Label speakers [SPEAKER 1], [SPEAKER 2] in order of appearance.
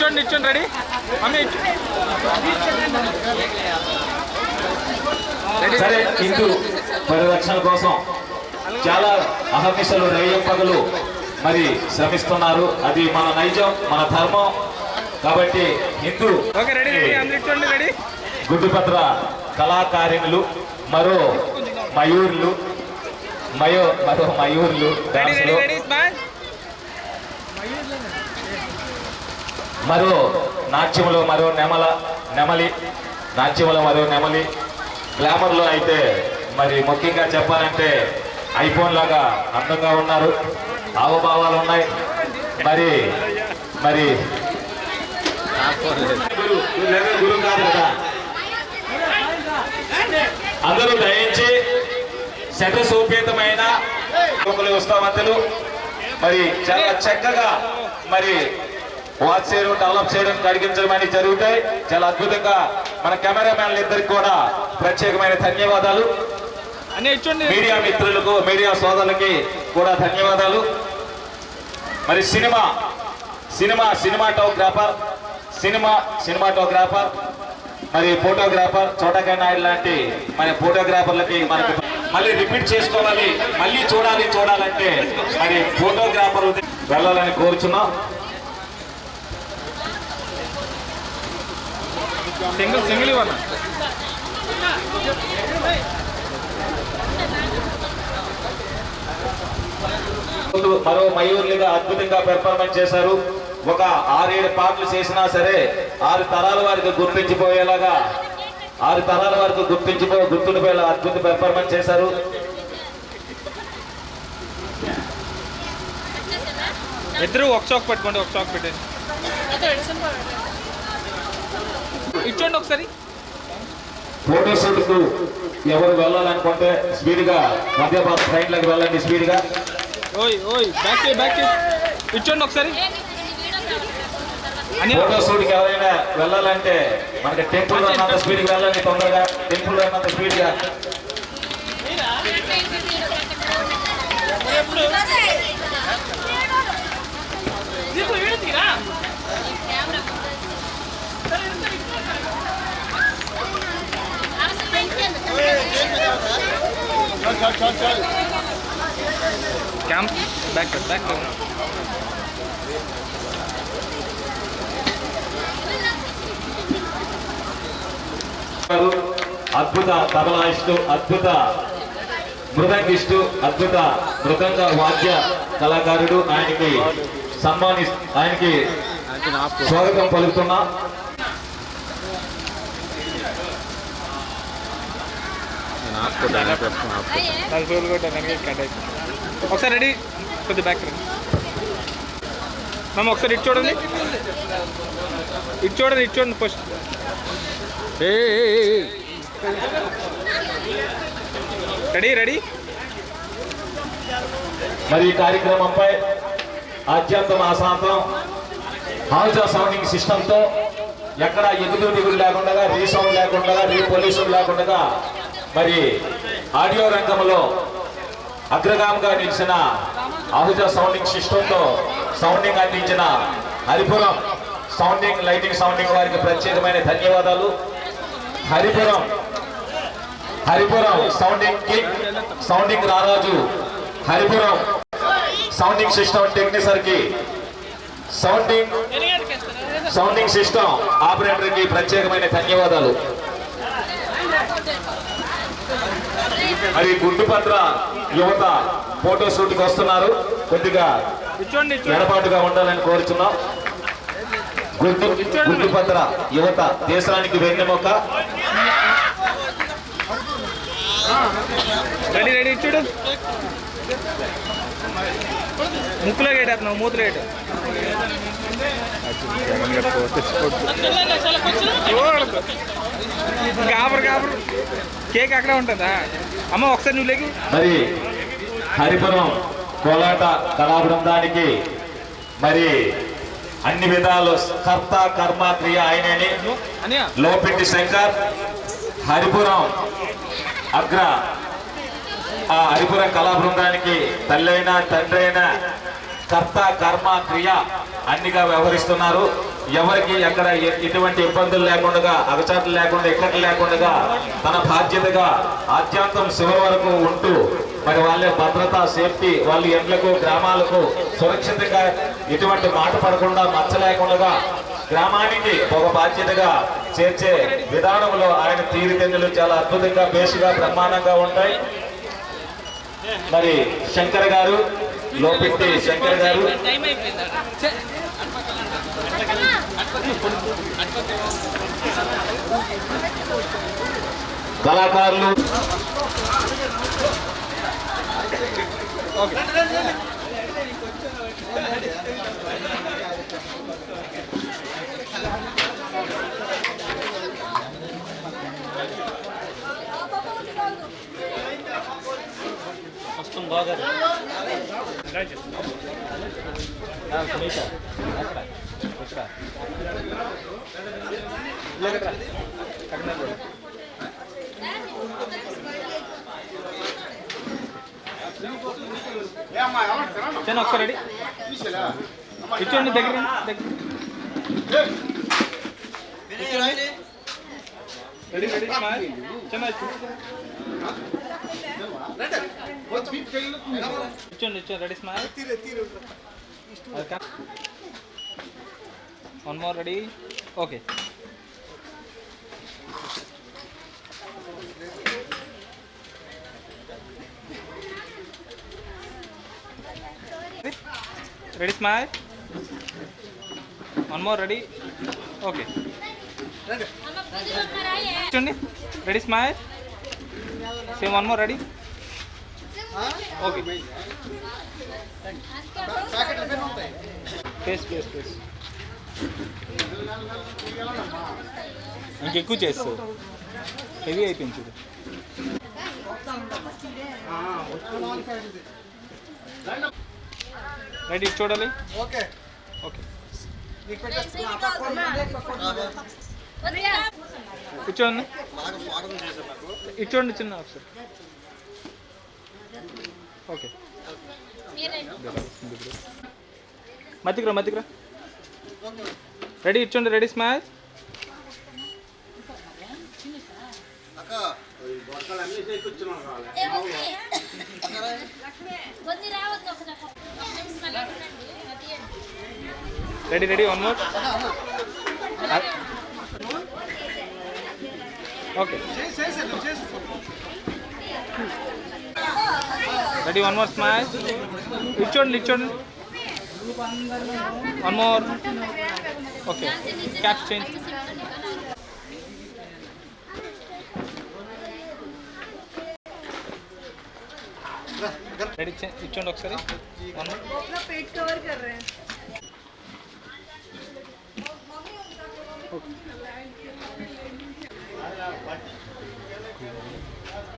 [SPEAKER 1] ఇచ్చోండి ఇచ్చోండి ready? Ready?
[SPEAKER 2] సరే హిందూ పరిరక్షణ కోసం చాలా అహర్నిశలు రేయం పగలు మరి శ్రమిస్తున్నారు. అది మన నైజం మన ధర్మం. కాబట్టి హిందూ
[SPEAKER 1] ఓకే రెడీ రెడీ అందరు ఇచ్చోండి రెడీ.
[SPEAKER 2] గుడ్డుపత్ర కళాకారిణులు మరో మయూర్లు మయో మరో మయూర్లు డాన్సులు
[SPEAKER 1] రెడీ స్మైల్
[SPEAKER 2] మరో నాట్యంలో మరో నెమల నెమలి నాట్యంలో మరో నెమలి. గ్లామర్లో అయితే మరి ముఖ్యంగా చెప్పాలంటే ఐఫోన్ లాగా అందంగా ఉన్నారు. హావభావాలు ఉన్నాయి. మరి మరి. గురు కాదు కదా అందరూ దయించి శతసోపేతమైన వస్తామంతలు మరి చాలా చక్కగా మరి వాచ్ చేయడం డెవలప్ చేయడం కడిగించడం అనేది జరుగుతాయి చాలా అద్భుతంగా మన కెమెరామ్యాన్లు ఇద్దరికి కూడా ప్రత్యేకమైన ధన్యవాదాలు. మీడియా మిత్రులకు మీడియా సోదరులకి కూడా ధన్యవాదాలు. మరి cinema cinema cinematographer cinema cinematographer మరి ఫోటోగ్రాఫర్ చోటకాయ నాయుడు లాంటి మన ఫోటోగ్రాఫర్లకి మనకు మళ్ళీ రిపీట్ చేసుకోవాలి మళ్ళీ చూడాలి చూడాలంటే మరి ఫోటోగ్రాఫర్ వెళ్ళాలని కోరుచున్నాం.
[SPEAKER 1] సింగిల్ సింగిల్ ఇవ్వన్నా
[SPEAKER 2] మరో మయూర్లుగా అద్భుతంగా పెర్ఫార్మెన్స్ చేశారు. ఒక ఆరేడు పాటలు చేసినా సరే ఆరు తరాల వారికి గుర్తించిపోయేలాగా ఆరు తరాల వారికి గుర్తించిపో గుర్తుండిపోయేలా అద్భుత పెర్ఫార్మెన్స్ చేశారు.
[SPEAKER 1] ఇద్దరు ఒక చాక్ పెట్టుకోండి ఒక చాక్ పెట్టండి ఇచ్చోండి ఒకసారి.
[SPEAKER 2] ఫోటో షూట్కు ఎవరు వెళ్ళాలనుకుంటే స్పీడ్గా మధ్యపాత ట్రైన్లకు వెళ్ళండి స్పీడ్గా
[SPEAKER 1] ఓయ్ ఓయ్ బ్యాక్ బ్యాక్ ఇచ్చోండి ఒకసారి.
[SPEAKER 2] ఫోటో షూట్కి ఎవరైనా వెళ్ళాలంటే మనకి టెంపుల్ అన్నంత స్పీడ్గా వెళ్ళండి తొందరగా. టెంపుల్ అన్నంత
[SPEAKER 1] క్యాంప్ బ్యాక్ బ్యాక్
[SPEAKER 2] అద్భుత తబలాయిస్టు అద్భుత మృదంగిస్టు అద్భుత మృదంగ వాద్య కళాకారుడు. ఆయనకి సన్మాని ఆయనకి స్వాగతం పలుకుతున్నా.
[SPEAKER 1] ఒకసారి రెడీ కొద్ది బ్యాక్ రండి. మేము ఒకసారి ఇటు చూడండి. ఇటు చూడండి ఇటు చూడండి ఫస్ట్ రెడీ రెడీ
[SPEAKER 2] మరి ఈ కార్యక్రమంపై ఆద్యంతం ఆశాంతం హాజా సౌండింగ్ సిస్టంతో ఎక్కడ ఎగురు దిగులు లేకుండా రీసౌండ్ లేకుండా రీపొల్యూషన్ లేకుండా మరి ఆడియో రంగంలో అగ్రగామిగా నిలిచిన ఆహుజ సౌండింగ్ సిస్టంతో సౌండింగ్ అందించిన హరిపురం సౌండింగ్ లైటింగ్ సౌండింగ్ వారికి ప్రత్యేకమైన ధన్యవాదాలు. హరిపురం హరిపురం సౌండింగ్కి సౌండింగ్ రారాజు హరిపురం సౌండింగ్ సిస్టమ్ టెక్నీషియన్కి సౌండింగ్ సౌండింగ్ సిస్టమ్ ఆపరేటర్కి ప్రత్యేకమైన ధన్యవాదాలు. మరి గుండుపత్ర యువత ఫోటో షూట్కి వస్తున్నారు. కొద్దిగా ఎడపాటుగా ఉండాలని కోరుచున్నాం. గుండు గుండుపత్ర యువత దేశానికి వెన్నెముక
[SPEAKER 1] రెడీ రెడీ చూడు. ముక్కులో గేటేస్తున్నావు మూతులో గేట కాబరు కాబరు కేక్ అక్కడే ఉంటుందా? అమ్మ ఒకసారి నువ్వు లేకు.
[SPEAKER 2] మరి హరిపురం కోలాట కళా బృందానికి మరి అన్ని విధాలు కర్త కర్మ క్రియ ఆయనని లోపింటి శంకర్ హరిపురం అగ్ర ఆ హరిపుర కళా బృందానికి తల్లైన అయినా కర్త కర్మ క్రియ అన్నిగా వ్యవహరిస్తున్నారు. ఎవరికి ఎక్కడ ఎటువంటి ఇబ్బందులు లేకుండా అగచాట్లు లేకుండా ఇక్కట్లు లేకుండా తన బాధ్యతగా ఆద్యాంతం చివరి వరకు ఉంటూ మరి వాళ్ళ భద్రత సేఫ్టీ వాళ్ళ ఇండ్లకు గ్రామాలకు సురక్షితంగా ఎటువంటి మాట పడకుండా మచ్చ లేకుండా గ్రామానికి ఒక బాధ్యతగా చేర్చే విధానంలో ఆయన తీరుతెన్నులు చాలా అద్భుతంగా బేసుగా బ్రహ్మాండంగా ఉంటాయి. మరి శంకర్ గారు లోపెట్టి శంకర్ గారు. కళాకారులు.
[SPEAKER 1] చిన్న ఒకసారి రెడీ ఇచ్చోండి దగ్గర దగ్గర రెడీ రెడీ చిన్న ఇచ్చోండి ఇచ్చోండి ready smile one more ready okay ready smile one more ready okay చూడండి ready smile same one more ready okay face face face ఇంకెక్కువ చేస్తావు హెవీ అయిపోయింది చూడు రెడీ చూడాలి
[SPEAKER 3] ఓకే
[SPEAKER 1] ఓకే
[SPEAKER 3] నీకు పెట్టేస్తున్నా
[SPEAKER 1] కూర్చోండి. ఇచ్చోండి చిన్న ఒకసారి ఓకే. మధ్యకురా మధ్యకురా రెడీ ఇచ్చోండి రెడీ
[SPEAKER 4] ఒక
[SPEAKER 1] ready ready one more. Okay
[SPEAKER 3] చేసి చేసి
[SPEAKER 1] రెడీ వన్ మోర్ స్మాచ్ ఇచ్చోండి ఇచ్చోండి one more okay cap change ready ఇచ్చోండి ఒకసారి వన్ మోర్ Bak.